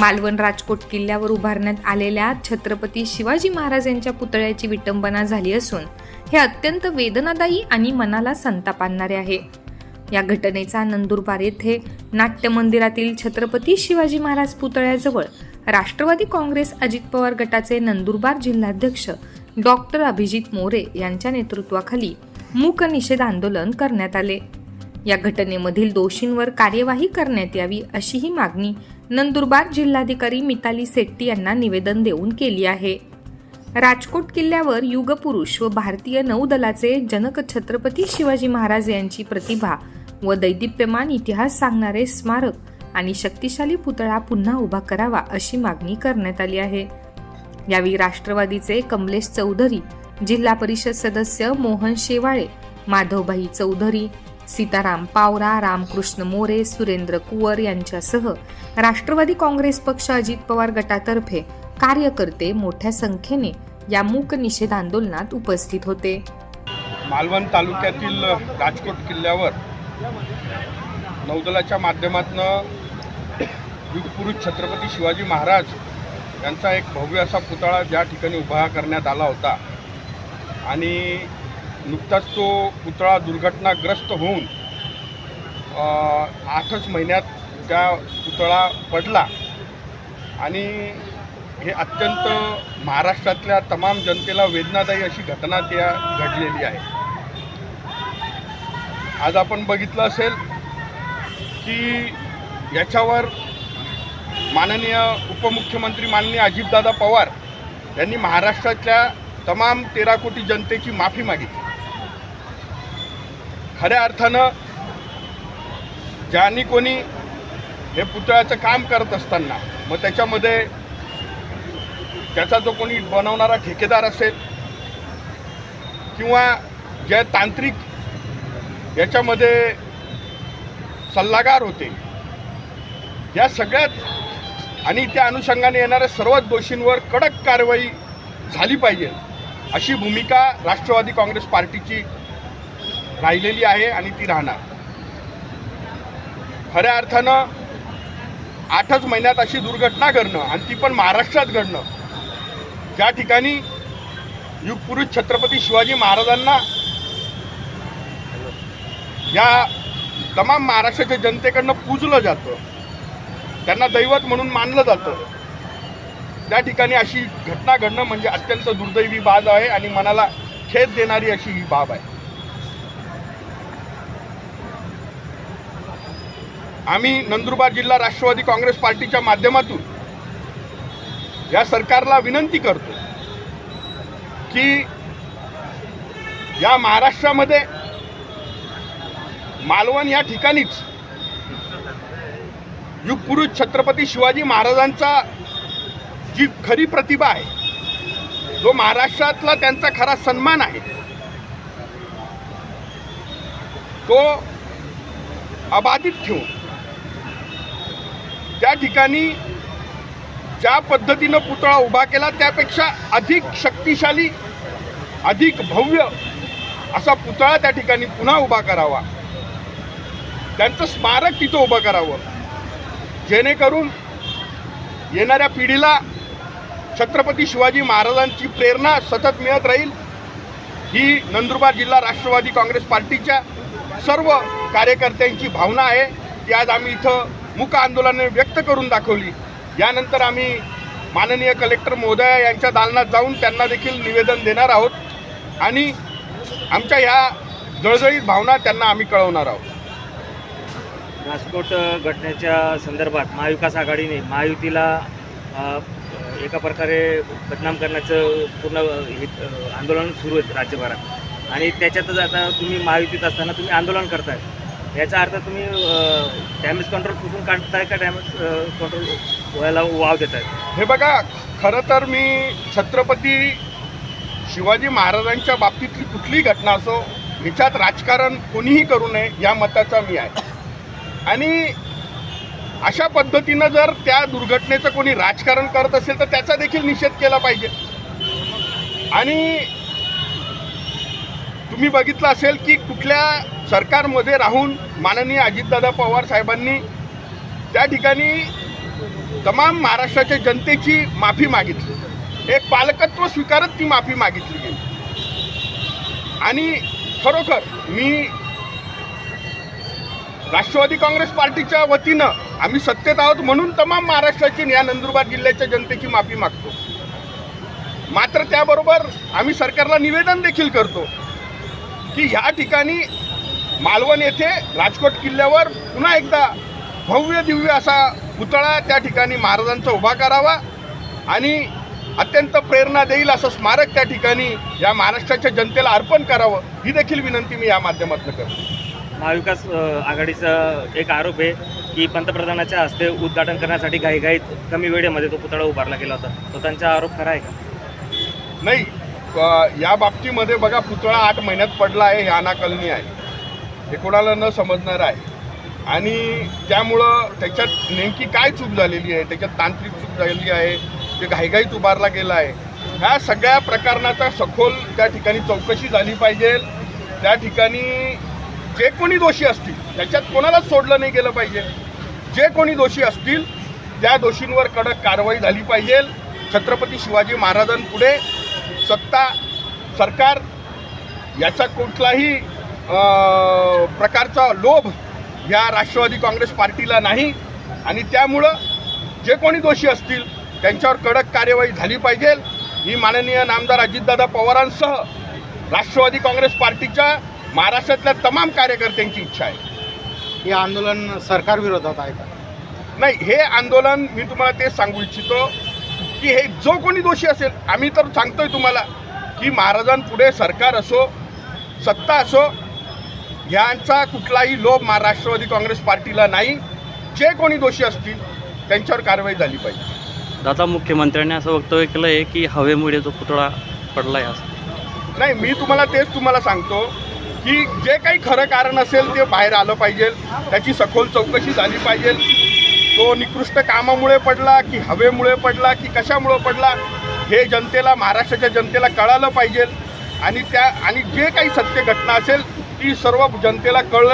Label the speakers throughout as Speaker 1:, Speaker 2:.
Speaker 1: मालवण राजकोट किल्ल्यावर उभारण्यात आलेल्या छत्रपती शिवाजी महाराज यांच्या पुतळ्याची विटंबना झाली असून हे अत्यंत वेदनादायी आणि मनाला संताप आणणारे आहे. या घटनेचा नंदुरबार येथे नाट्य मंदिरातील छत्रपती शिवाजी महाराज पुतळ्याजवळ राष्ट्रवादी काँग्रेस अजित पवार गटाचे नंदुरबार जिल्हाध्यक्ष डॉक्टर अभिजित मोरे यांच्या नेतृत्वाखाली मूक निषेध आंदोलन करण्यात आले. या घटनेमधील दोषींवर कार्यवाही करण्यात यावी अशी ही मागणी नंदुरबार जिल्हाधिकारी मिताली सेट्टी यांना निवेदन देऊन केली आहे. राजकोट किल्ल्यावर युगपुरुष व भारतीय नौदलाचे जनक छत्रपती शिवाजी महाराज यांची प्रतिभा व दैदिप्यमान इतिहास सांगणारे स्मारक आणि शक्तिशाली पुतळा पुन्हा उभा करावा अशी मागणी करण्यात आली आहे. यावेळी राष्ट्रवादीचे कमलेश चौधरी जिल्हा परिषद सदस्य मोहन शेवाळे माधवभाई चौधरी सीताराम पावरा रामकृष्ण मोरे सुरेंद्र कुवर यांच्यासह राष्ट्रवादी काँग्रेस पक्ष अजित पवार गटातर्फे कार्यकर्ते मोठ्या संख्येने या मूक निषेध आंदोलनात उपस्थित होते.
Speaker 2: मालवण तालुक्यातील राजकोट किल्ल्यावर नौदलाच्या माध्यमातून युगपुरुष छत्रपती शिवाजी महाराज यांचा एक भव्य असा पुतळा ज्या ठिकाणी उभा करण्यात आला होता. आणि नुकताच तो पुतळा दुर्घटनाग्रस्त होऊन आठच महिन्यात त्या पुतळा पडला. आणि हे अत्यंत महाराष्ट्रातल्या तमाम जनतेला वेदनादायी अशी घटना त्या घडलेली आहे. आज आपण बघितलं असेल की याच्यावर माननीय उपमुख्यमंत्री माननीय अजितदादा पवार यांनी महाराष्ट्रातल्या तमाम तेरा कोटी जनतेची माफी मागितली. खऱ्या अर्थानं ज्यांनी कोणी हे पुतळ्याचं काम करत असताना मग त्याच्यामध्ये त्याचा जो कोणी बनवणारा ठेकेदार असेल किंवा जे तांत्रिक याच्यामध्ये सल्लागार होते या सगळ्यात आणि त्या अनुषंगाने येणाऱ्या सर्वच दोषींवर कडक कारवाई झाली पाहिजे अशी भूमिका राष्ट्रवादी काँग्रेस पार्टीची राहिलेली आहे आणि ती राहणार. खऱ्या अर्थानं आठच महिन्यात अशी दुर्घटना घडणं आणि ती पण महाराष्ट्रात घडणं ज्या ठिकाणी युगपुरुष छत्रपती शिवाजी महाराजांना या तमाम महाराष्ट्राच्या जनतेकडनं पूजलं जातं. त्यांना दैवत म्हणून मानलं जातं. त्या ठिकाणी अशी घटना घडणं म्हणजे अत्यंत दुर्दैवी बाब आहे आणि मनाला खेद देणारी अशी ही बाब आहे. आम्ही नंदुरबार जिल्हा राष्ट्रवादी काँग्रेस पार्टीच्या माध्यमातून या सरकारला विनंती करतो की या महाराष्ट्रामध्ये मालवण या ठिकाणीच युगपुरुष छत्रपती शिवाजी महाराजांचा जी खरी प्रतिभा आहे जो महाराष्ट्रातला त्यांचा खरा सन्मान आहे तो अबाधित ठेवून त्या ठिकाणी ज्या पद्धतीनं पुतळा उभा केला त्यापेक्षा अधिक शक्तिशाली अधिक भव्य असा पुतळा त्या ठिकाणी पुन्हा उभा करावा. त्यांचं स्मारक तिथं उभं करावं. जेणेकरून येणाऱ्या पिढीला छत्रपती शिवाजी महाराजांची प्रेरणा सतत मिळत राहील. ही नंदुरबार जिल्हा राष्ट्रवादी काँग्रेस पार्टीच्या सर्व कार्यकर्त्यांची भावना आहे. ती आज आम्ही इथं मुक आंदोलनाने व्यक्त करून दाखवली. यानंतर आम्ही माननीय कलेक्टर महोदया यांच्या दालनात जाऊन त्यांना देखील निवेदन देणार आहोत आणि आमच्या ह्या जळजळीत भावना त्यांना आम्ही कळवणार आहोत.
Speaker 3: राजकोट घटनेच्या संदर्भात महाविकास आघाडीने महायुतीला एका प्रकारे बदनाम करण्याचं पूर्ण हे, आंदोलन सुरू आहे राज्यभरात. आणि त्याच्यातच आता तुम्ही महायुतीत असताना तुम्ही आंदोलन करताय. याचा अर्थ तुम्ही डॅमेज कंट्रोल कुठून काढताय का डॅमेज कंट्रोल व्हायला वाव देत आहे
Speaker 2: हे बघा खरं तर मी छत्रपती शिवाजी महाराजांच्या बाबतीतली कुठलीही घटना असो ह्याच्यात राजकारण कोणीही करू नये या मताचा मी आहे. आणि अशा पद्धतीनं जर त्या दुर्घटनेचं कोणी राजकारण करत असेल तर त्याचा देखील निषेध केला पाहिजे. आणि तुम्ही बघितलं असेल की कुठल्या सरकारमध्ये राहून माननीय अजितदादा पवार साहेबांनी त्या ठिकाणी तमाम महाराष्ट्राच्या जनतेची माफी मागितली. एक पालकत्व स्वीकारत ती माफी मागितली गेली. आणि खरोखर मी राष्ट्रवादी काँग्रेस पार्टीच्या वतीनं आम्ही सत्तेत आहोत म्हणून तमाम महाराष्ट्राची या नंदुरबार जिल्ह्याच्या जनतेची माफी मागतो. मात्र त्याबरोबर आम्ही सरकारला निवेदन देखील करतो की ह्या ठिकाणी मालवण येथे राजकोट किल्ल्यावर पुन्हा एकदा भव्य दिव्य असा पुतळा त्या ठिकाणी महाराजांचा उभा करावा आणि अत्यंत प्रेरणा देईल असं स्मारक त्या ठिकाणी या महाराष्ट्राच्या जनतेला अर्पण करावं ही देखील विनंती मी या माध्यमातून करतो.
Speaker 3: महाविकास आघाडीचा एक आरोप आहे की पंतप्रधानाच्या हस्ते उद्घाटन करण्यासाठी घाईघाईत कमी वेळेमध्ये तो पुतळा उभारला गेला होता. तो त्यांचा आरोप खरा आहे का?
Speaker 2: नाही या बाबतीमध्ये बघा पुतळा आठ महिन्यात पडला आहे हे अनाकलनी आहे. हे कोणाला न समजणार आहे. आणि त्यामुळं त्याच्यात नेमकी काय चूक झालेली आहे त्याच्यात तांत्रिक चूक झालेली आहे ते घाईघाईत उभारला गेला आहे. ह्या सगळ्या प्रकरणाचा सखोल त्या ठिकाणी चौकशी झाली पाहिजे. त्या ठिकाणी जे कोणी दोषी असतील त्याच्यात कोणालाच सोडलं नाही गेलं पाहिजे. जे कोणी दोषी असतील त्या दोषींवर कडक कारवाई झाली पाहिजे. छत्रपती शिवाजी महाराजांपुढे सत्ता सरकार याचा कुठलाही प्रकारचा लोभ या राष्ट्रवादी काँग्रेस पार्टीला नाही. आणि त्यामुळं जे कोणी दोषी असतील त्यांच्यावर कडक कार्यवाही झाली पाहिजे. ही माननीय नामदार अजितदादा पवारांसह राष्ट्रवादी काँग्रेस पार्टीच्या महाराष्ट्रातल्या तमाम कार्यकर्त्यांची इच्छा आहे.
Speaker 4: हे आंदोलन सरकार विरोधात आहे का?
Speaker 2: नाही हे आंदोलन मी तुम्हाला तेच सांगू इच्छितो की हे जो कोणी दोषी असेल आम्ही तर सांगतोय तुम्हाला की महाराजांपुढे सरकार असो सत्ता असो ह्यांचा कुठलाही लोभ मा राष्ट्रवादी काँग्रेस पार्टीला नाही. जे कोणी दोषी असतील त्यांच्यावर कारवाई झाली पाहिजे.
Speaker 5: दादा मुख्यमंत्र्यांनी असं वक्तव्य केलं आहे की हवेमुळे जो पुतळा पडला आहे असं.
Speaker 2: नाही मी तुम्हाला तेच तुम्हाला सांगतो की जे काही खरं कारण असेल ते बाहेर आलं पाहिजे. त्याची सखोल चौकशी झाली पाहिजे. तो निकृष्ट कामामुळे पडला की हवेमुळे पडला की कशामुळे पडला हे जनतेला महाराष्ट्राच्या जनतेला कळालं पाहिजे. आणि त्या आणि जे काही सत्य घटना असेल ती सर्व जनतेला कळ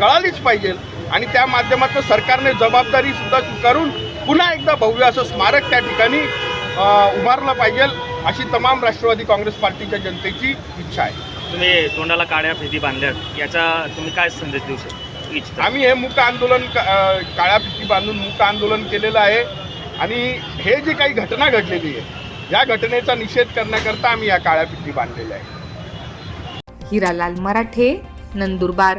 Speaker 2: कळालीच पाहिजे. आणि त्या माध्यमातून सरकारने जबाबदारीसुद्धा स्वीकारून पुन्हा एकदा भव्य असं स्मारक त्या ठिकाणी उभारलं पाहिजे अशी तमाम राष्ट्रवादी काँग्रेस पार्टीच्या जनतेची इच्छा आहे.
Speaker 3: तुम्ही तोंडाला काळ्या फिती बांधल्यात याचा तुम्ही काय संदेश देऊ शकता?
Speaker 2: आम्ही हे मुक आंदोलन काळ्या फिती बांधून मुक आंदोलन केलेलं आहे. आणि हे जी काही घटना घडलेली आहे या घटनेचा निषेध करण्याकरता आम्ही या काळ्या फिती बांधलेल्या आहे
Speaker 1: हिरालाल मराठे नंदुरबार.